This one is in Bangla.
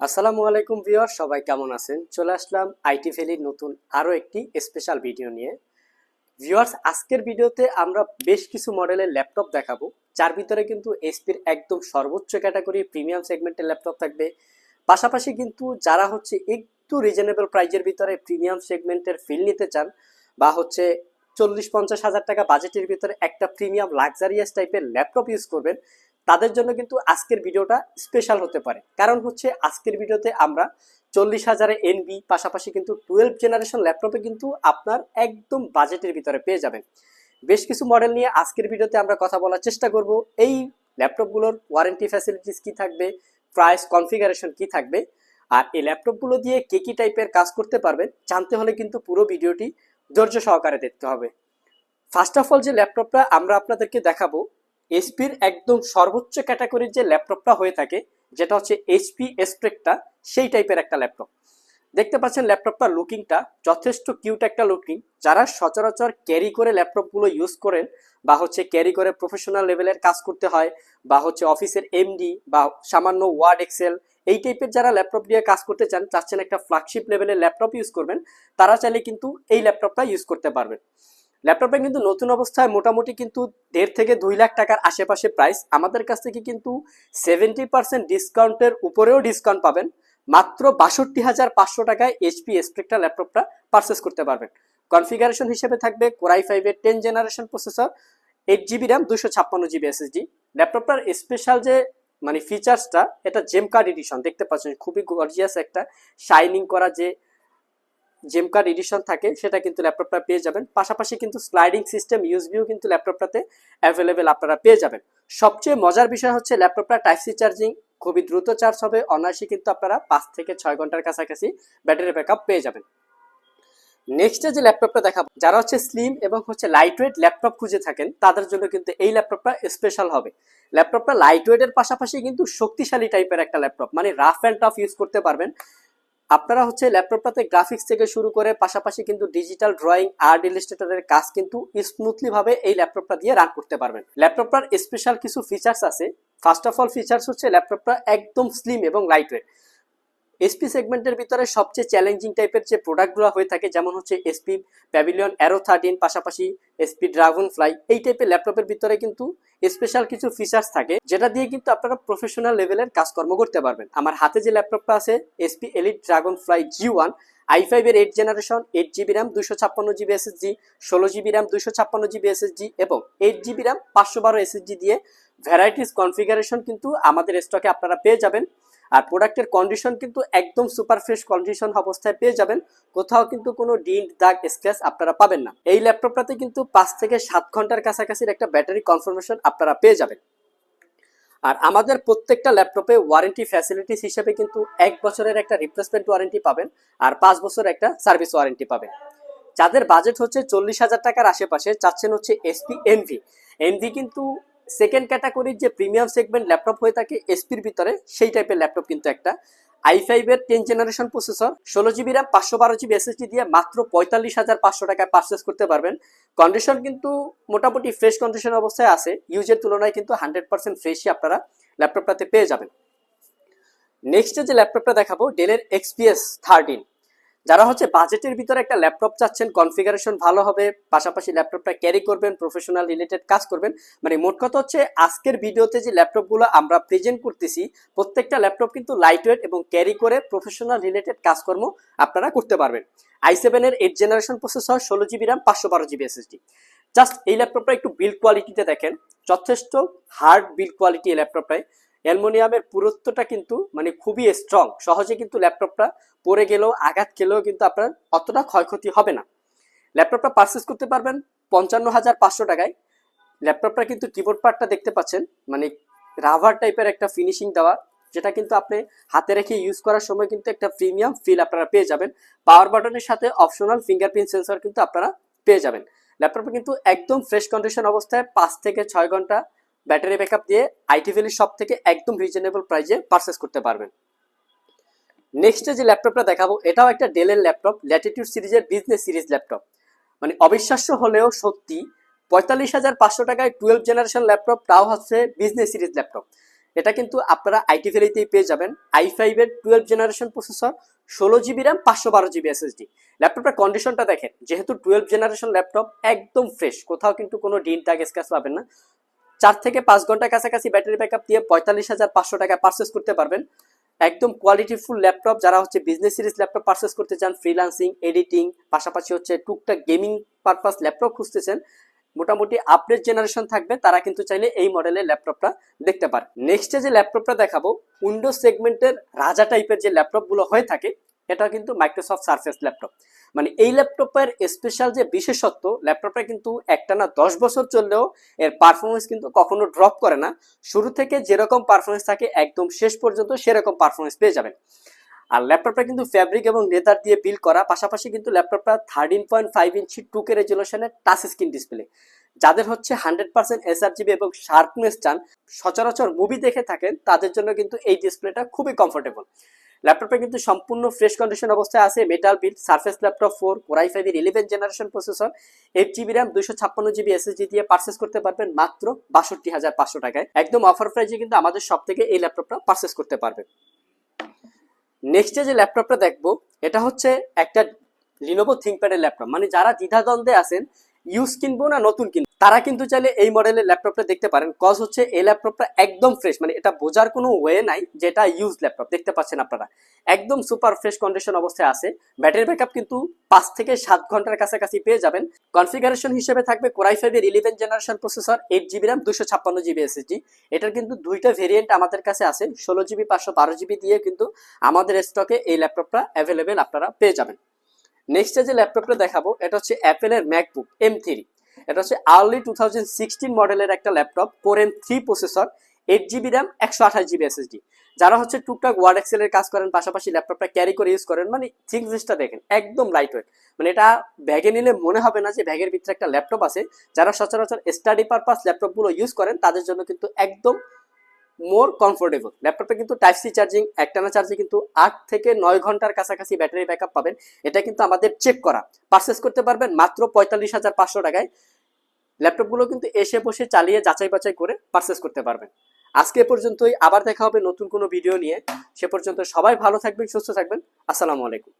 আসসালামু আলাইকুম ভিউয়ার সবাই কেমন আছেন? চলে আসলাম আইটি ভ্যালির নতুন আরও একটি স্পেশাল ভিডিও নিয়ে। ভিউয়ার্স, আজকের ভিডিওতে আমরা বেশ কিছু মডেলের ল্যাপটপ দেখাবো। যার ভিতরে কিন্তু এসপির একদম সর্বোচ্চ ক্যাটাগরি প্রিমিয়াম সেগমেন্টের ল্যাপটপ থাকবে। পাশাপাশি কিন্তু যারা হচ্ছে একটু রিজনেবল প্রাইজের ভিতরে প্রিমিয়াম সেগমেন্টের ফিল নিতে চান, বা হচ্ছে চল্লিশ পঞ্চাশ হাজার টাকা বাজেটের ভিতরে একটা প্রিমিয়াম লাক্সারিয়াস টাইপের ল্যাপটপ ইউজ করবেন তাদের জন্য কিন্তু আজকের ভিডিওটা স্পেশাল হতে পারে। কারণ হচ্ছে আজকের ভিডিওতে আমরা চল্লিশ হাজারে এনবি পাশাপাশি কিন্তু টুয়েলভ জেনারেশন ল্যাপটপে কিন্তু আপনার একদম বাজেটের ভিতরে পেয়ে যাবেন। বেশ কিছু মডেল নিয়ে আজকের ভিডিওতে আমরা কথা বলার চেষ্টা করব। এই ল্যাপটপগুলোর ওয়ারেন্টি ফ্যাসিলিটিস কি থাকবে? প্রাইস কনফিগারেশন কি থাকবে? আর এই ল্যাপটপগুলো দিয়ে কে কী টাইপের কাজ করতে পারবেন জানতে হলে কিন্তু পুরো ভিডিওটি ধৈর্য সহকারে দেখতে হবে। ফার্স্ট অফ অল যে ল্যাপটপটা আমরা আপনাদেরকে দেখাবো এইচপির একদম সর্বোচ্চ ক্যাটাগরির যে ল্যাপটপটা হয়ে থাকে, যেটা হচ্ছে এইচপি এসপ্রেকটা সেই টাইপের একটা ল্যাপটপ। দেখতে পাচ্ছেন ল্যাপটপটার লুকিংটা যথেষ্ট কিউট একটা লুকিং যারা সচরাচর ক্যারি করে ল্যাপটপগুলো ইউজ করেন বা হচ্ছে ক্যারি করে প্রফেশনাল লেভেলের কাজ করতে হয়, বা হচ্ছে অফিসের এমডি বা সামান্য ওয়ার্ড এক্সেল এই টাইপের যারা ল্যাপটপ দিয়ে কাজ করতে চান, চাচ্ছেন একটা ফ্ল্যাগশিপ লেভেলের ল্যাপটপ ইউজ করবেন, তারা চাইলে কিন্তু এই ল্যাপটপটা ইউজ করতে পারবেন। ল্যাপটপটা কিন্তু নতুন অবস্থায় মোটামুটি কিন্তু দেড় থেকে দুই লাখ টাকার আশেপাশে প্রাইস আমাদের কাছ থেকে কিন্তু সেভেন্টি পার্সেন্ট ডিসকাউন্টের উপরেও ডিসকাউন্ট পাবেন। মাত্র বাষট্টি হাজার পাঁচশো টাকায় এইচপি এসপ্রেকটা ল্যাপটপটা পারচেস করতে পারবেন। কনফিগারেশন হিসেবে থাকবে কোরাই ফাইভের ten generation processor eight GB RAM দুশো ছাপ্পান্ন জিবি এসএসডি ল্যাপটপটার স্পেশাল যে মানে ফিচার্সটা এটা জেম কার্ড এডিশন দেখতে পাচ্ছেন, খুবই গর্জিয়াস একটা শাইনিং করা যে জেম কার্ড এডিশন থাকে, সেটা কিন্তু ল্যাপটপটা পেয়ে যাবেন। পাশাপাশি কিন্তু স্লাইডিং সিস্টেম ইউজবিও কিন্তু ল্যাপটপটাতে অ্যাভেলেবেল আপনারা পেয়ে যাবেন। সবচেয়ে মজার বিষয় হচ্ছে ল্যাপটপটা টাইপ সি চার্জিং খুবই দ্রুত চার্জ হবে, অনায়াসে কিন্তু আপনারা পাঁচ থেকে ছয় ঘণ্টার কাছাকাছি ব্যাটারি ব্যাকআপ পেয়ে যাবেন। নেক্সটে যে ল্যাপটপটা দেখাবো, যারা হচ্ছে স্লিম এবং হচ্ছে লাইট ওয়েট ল্যাপটপ খুঁজে থাকেন, তাদের জন্য কিন্তু এই ল্যাপটপটা স্পেশাল হবে। ল্যাপটপটা লাইট ওয়েটের পাশাপাশি কিন্তু শক্তিশালী টাইপের একটা ল্যাপটপ মানে রাফ অ্যান্ড টাফ ইউজ করতে পারবেন। আপনারা হচ্ছে ল্যাপটপটাতে গ্রাফিক্স থেকে শুরু করে পাশাপাশি কিন্তু ডিজিটাল ড্রয়িং আর্ট ইলিস্ট্রেটরের কাজ কিন্তু স্মুথলি ভাবে এই ল্যাপটপটা দিয়ে রান করতে পারবেন। ল্যাপটপটার স্পেশাল কিছু ফিচার্স আছে। ফার্স্ট অফ অল ফিচার্স হচ্ছে ল্যাপটপটা একদম স্লিম এবং লাইট ওয়েট এসপি সেগমেন্টের ভিতরে সবচেয়ে চ্যালেঞ্জিং টাইপের যে প্রোডাক্টগুলো হয়ে থাকে, যেমন হচ্ছে এসপি প্যাভিলিয়ন অ্যারো থার্টিন পাশাপাশি এসপি ড্রাগন ফ্লাই এই টাইপের ল্যাপটপের ভিতরে কিন্তু স্পেশাল কিছু ফিচার্স থাকে, যেটা দিয়ে কিন্তু আপনারা প্রফেশনাল লেভেলের কাজকর্ম করতে পারবেন। আমার হাতে যে ল্যাপটপটা আছে HP elite dragonfly G one i ফাইভের eight generation eight GB RAM দুশো ছাপ্পান্ন জিবি এসএসজি ষোলো জিবি র্যাম দুশো ছাপ্পান্ন জিবি এসএসজি এবং এইট জিবি র্যাম পাঁচশো বারো এসএসজি দিয়ে ভ্যারাইটিস কনফিগারেশন কিন্তু আমাদের স্টকে আপনারা পেয়ে যাবেন। আর প্রোডাক্টের কন্ডিশন কিন্তু একদম সুপার ফ্রেশ কন্ডিশন অবস্থায় পেয়ে যাবেন। কোথাও কিন্তু কোনো ডিন্ট দাগ স্ক্র্যাচ আপনারা পাবেন না। এই ল্যাপটপটাতে কিন্তু পাঁচ থেকে সাত ঘণ্টার কাছাকাছি একটা ব্যাটারি কনফার্মেশন আপনারা পেয়ে যাবেন। আর আমাদের প্রত্যেকটা ল্যাপটপে ওয়ারেন্টি ফ্যাসিলিটিস হিসেবে কিন্তু এক বছরের একটা রিপ্লেসমেন্ট ওয়ারেন্টি পাবেন আর পাঁচ বছরের একটা সার্ভিস ওয়ারেন্টি পাবেন। যাদের বাজেট হচ্ছে চল্লিশ হাজার টাকার আশেপাশে, চাচ্ছেন হচ্ছে এসপি এনভি এনভি কিন্তু সেকেন্ড ক্যাটাগরির যে প্রিমিয়াম সেগমেন্ট ল্যাপটপ হয়ে থাকে এসপির ভিতরে, সেই টাইপের ল্যাপটপ কিন্তু একটা। আই ফাইভের টেন জেনারেশন প্রসেসর ষোলো জিবি র্যাম পাঁচশো বারো জিবি এসএসডি দিয়ে মাত্র পঁয়তাল্লিশ হাজার পাঁচশো টাকায় পারচেস করতে পারবেন। কন্ডিশন কিন্তু মোটামুটি ফ্রেশ কন্ডিশন অবস্থায় আছে। ইউজের তুলনায় কিন্তু হান্ড্রেড পার্সেন্ট ফ্রেশই আপনারা ল্যাপটপটাতে পেয়ে যাবেন। নেক্সটে যে ল্যাপটপটা দেখাবো ডেলের এক্সপিএস থার্টিন যারা হচ্ছে বাজেটের ভিতরে একটা ল্যাপটপ চাচ্ছেন কনফিগারেশন ভালো হবে, পাশাপাশি ল্যাপটপটা ক্যারি করবেন প্রফেশনাল রিলেটেড কাজ করবেন। মানে মোট কথা হচ্ছে, আজকের ভিডিওতে যে ল্যাপটপগুলো আমরা প্রেজেন্ট করতেছি, প্রত্যেকটা ল্যাপটপ কিন্তু লাইট ওয়েট এবং ক্যারি করে প্রফেশনাল রিলেটেড কাজকর্ম আপনারা করতে পারবেন। আই সেভেনের এইট জেনারেশন প্রসেসর ষোলো জিবি র্যাম পাঁচশো বারো জিবি এসএসডি জাস্ট এই ল্যাপটপটা একটু বিল্ড কোয়ালিটিতে দেখেন, যথেষ্ট হার্ড বিল্ড কোয়ালিটি এই ল্যাপটপটায়। অ্যালমোনিয়ামের পুরুত্বটা কিন্তু মানে খুবই স্ট্রং সহজে কিন্তু ল্যাপটপটা পড়ে গেলেও, আঘাত খেলেও কিন্তু আপনার অতটা ক্ষয়ক্ষতি হবে না। ল্যাপটপটা পারচেস করতে পারবেন পঞ্চান্ন হাজার পাঁচশো টাকায়। ল্যাপটপটা কিন্তু কিবোর্ড পার্টটা দেখতে পাচ্ছেন মানে রাভার টাইপের একটা ফিনিশিং দেওয়া, যেটা কিন্তু আপনি হাতে রেখে ইউজ করার সময় কিন্তু একটা প্রিমিয়াম ফিল আপনারা পেয়ে যাবেন। পাওয়ার বাটনের সাথে অপশনাল ফিঙ্গারপ্রিন্ট সেন্সর কিন্তু আপনারা পেয়ে যাবেন। ল্যাপটপটা কিন্তু একদম ফ্রেশ কন্ডিশন অবস্থায় পাঁচ থেকে ছয় ঘণ্টা ব্যাটারি ব্যাকআপ দিয়ে আইটি ভ্যালির সব থেকে একদম রিজনেবল প্রাইসে পারচেস করতে পারবেন। নেক্সটে যে ল্যাপটপটা দেখাবো, এটাও একটা ডেলের ল্যাপটপ ল্যাটিটিউড সিরিজের বিজনেস সিরিজ ল্যাপটপ। মানে অবিশ্বাস্য হলেও সত্যি পঁয়তাল্লিশ হাজার পাঁচশো টাকায় টুয়েলভ জেনারেশন ল্যাপটপ, তাও হচ্ছে বিজনেস সিরিজ ল্যাপটপ। এটা কিন্তু আপনারা আইটি ভ্যালিতেই পেয়ে যাবেন। আই ফাইভের টুয়েলভ জেনারেশন প্রসেসর ষোলো জিবি র্যাম পাঁচশো বারো জিবি এসএসডি ল্যাপটপটার কন্ডিশনটা দেখেন, যেহেতু টুয়েলভ জেনারেশন ল্যাপটপ, একদম ফ্রেশ কোথাও কিন্তু কোনো ডিন টাগ স্ক্যাচ পাবেন না। চার থেকে পাঁচ ঘণ্টা কাছাকাছি ব্যাটারি ব্যাকআপ দিয়ে পঁয়তাল্লিশ হাজার পাঁচশো টাকা পারচেস করতে পারবেন। একদম কোয়ালিটিফুল ল্যাপটপ যারা হচ্ছে বিজনেস সিরিজ ল্যাপটপ পারচেস করতে চান ফ্রিলান্সিং এডিটিং পাশাপাশি হচ্ছে টুকটাক গেমিং পারপাস ল্যাপটপ খুঁজতেছেন, মোটামুটি আপডেট জেনারেশন থাকবে, তারা কিন্তু চাইলে এই মডেলের ল্যাপটপটা দেখতে পারে নেক্সটে যে ল্যাপটপটা দেখাবো উইন্ডোজ সেগমেন্টের রাজা টাইপের যে ল্যাপটপগুলো হয়ে থাকে এটা কিন্তু মাইক্রোসফট সার্ফেস ল্যাপটপ মানে এই ল্যাপটপের স্পেশাল যে বিশেষত্ব ল্যাপটপটা কিন্তু একটানা দশ বছর চললেও এর পারফরমেন্স কিন্তু কখনো ড্রপ করে না। শুরু থেকে যেরকম পারফরমেন্স থাকে, একদম শেষ পর্যন্ত সেরকম পারফরমেন্স পেয়ে যাবেন। আর ল্যাপটপটা কিন্তু ফ্যাব্রিক এবং লেদার দিয়ে বিল করা, পাশাপাশি কিন্তু ল্যাপটপটা থার্টিন পয়েন্ট ফাইভ ইঞ্চি টুকে রেজুলেশনের টাচ স্ক্রিন ডিসপ্লে যাদের হচ্ছে hundred percent S R G B এবং শার্পনেস চান, সচরাচর মুভি দেখে থাকেন, তাদের জন্য কিন্তু এই ডিসপ্লেটা খুবই কমফোর্টেবল ল্যাপটপটা কিন্তু সম্পূর্ণ ফ্রেশ কন্ডিশন অবস্থায় আছে metal build surface laptop four core i ফাইভের eleven generation processor eight GB RAM দুশো ছাপ্পান্ন জিবি এসএসডি দিয়ে পারচেস করতে পারবেন মাত্র বাষট্টি হাজার পাঁচশো টাকায়। একদম অফার প্রাইজে কিন্তু আমাদের সব থেকে এই ল্যাপটপটা পারচেস করতে পারবেন নেক্সটে যে ল্যাপটপটা দেখব, এটা হচ্ছে একটা লিনোভো থিঙ্কপ্যাডের ল্যাপটপ মানে যারা দ্বিধাদ্বন্দ্বে আছেন ইউজ কিনবো না, নতুন কিনবো? তারা কিন্তু চাইলে এই মডেলের ল্যাপটপটা দেখতে পারেন। কজ হচ্ছে এই ল্যাপটপটা একদম ফ্রেশ মানে এটা বোঝার কোনো ওয়ে নাই যেটা ইউজ ল্যাপটপ দেখতে পাচ্ছেন আপনারা। একদম সুপার ফ্রেশ কন্ডিশন অবস্থায় আছে। ব্যাটারি ব্যাকআপ কিন্তু পাঁচ থেকে সাত ঘণ্টার কাছাকাছি পেয়ে যাবেন। কনফিগারেশন হিসেবে থাকবে কোরাই ফাইভের eleven generation processor eight GB RAM দুশো ছাপ্পান্ন জিবি এসএসডি এটার কিন্তু দুইটা ভেরিয়েন্ট আমাদের কাছে আছে। ষোলো জিবি পাঁচশো বারো জিবি দিয়ে কিন্তু আমাদের স্টকে এই ল্যাপটপটা অ্যাভেলেবেল আপনারা পেয়ে যাবেন। নেক্সটে যে ল্যাপটপটা দেখাবো, এটা হচ্ছে অ্যাপেলের ম্যাকবুক এম থ্রি এটা হচ্ছে আর্লি টু থাউজেন্ড সিক্সটিন মডেলের একটা laptop core M three processor eight GB RAM একশো আঠাশ জিবি এসএসডি যারা হচ্ছে টুকটাক ওয়ার্ড এক্সেলের কাজ করেন, পাশাপাশি ল্যাপটপটা ক্যারি করে ইউজ করেন মানে থিংসটা দেখেন, একদম লাইট ওয়েট মানে এটা ব্যাগে নিলে মনে হবে না যে ব্যাগের ভিতরে একটা ল্যাপটপ আছে, যারা সচরাচর স্টাডি পারপাস ল্যাপটপগুলো ইউজ করেন, তাদের জন্য কিন্তু একদম মোর কমফোর্টেবল। ল্যাপটপে কিন্তু টাইপ সি চার্জিং, একটানা চার্জে কিন্তু আট থেকে নয় ঘণ্টার কাছাকাছি ব্যাটারি ব্যাকআপ পাবেন। এটা কিন্তু আমাদের চেক করা। পারচেস করতে পারবেন মাত্র পঁয়তাল্লিশ হাজার পাঁচশো টাকায়। ল্যাপটপগুলো কিন্তু এসে বসে চালিয়ে যাচাই বাছাই করে পারচেস করতে পারবেন। আজকে পর্যন্তই। আবার দেখা হবে নতুন কোনো ভিডিও নিয়ে। সে পর্যন্ত সবাই ভালো থাকবেন, সুস্থ থাকবেন। আসসালামু আলাইকুম।